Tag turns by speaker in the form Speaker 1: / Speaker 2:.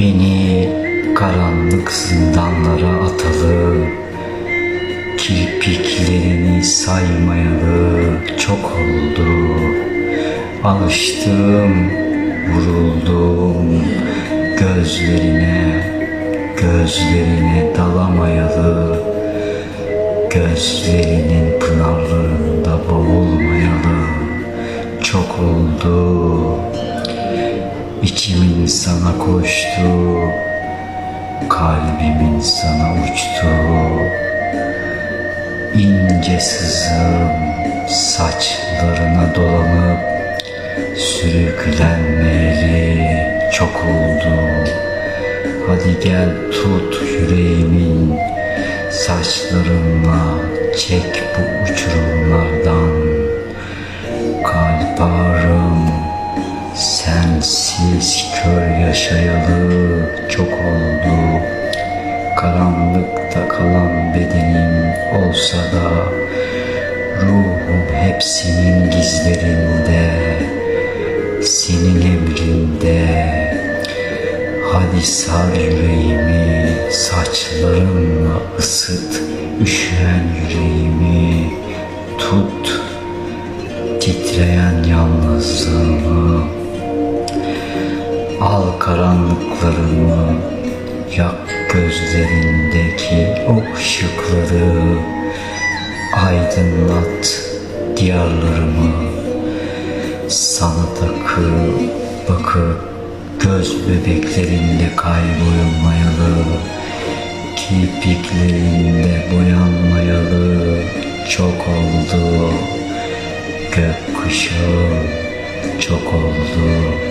Speaker 1: Beni karanlık zindanlara atalı Kirpiklerini saymayalı çok oldu. Alıştım, vuruldum gözlerine Gözlerine dalamayalı Gözlerinin pınarlarında boğulmayalı. Çok oldu İçimin sana koştu Kalbimin sana uçtu. İnce sızım saçlarına dolanıp Sürüklenmeyeli çok oldu. Hadi gel tut yüreğimin Saçlarınla çek bu uçurumlardan. Kalp ağrım sensiz kör yaşayalı çok oldu. Karanlıkta kalan bedenim olsa da Ruhum hepsinin gizlerinde Senin emrinde. Hadi sar yüreğimi Saçlarınla ısıt Üşüyen yüreğimi. Tut Al karanlıklarımı Yak gözlerindeki o ışıkları Aydınlat diyarlarımı. Sana takıp bakıp Göz bebeklerinde kaybolmayalı Kirpiklerinde boyanmayalı Çok oldu. Gökkuşağı çok oldu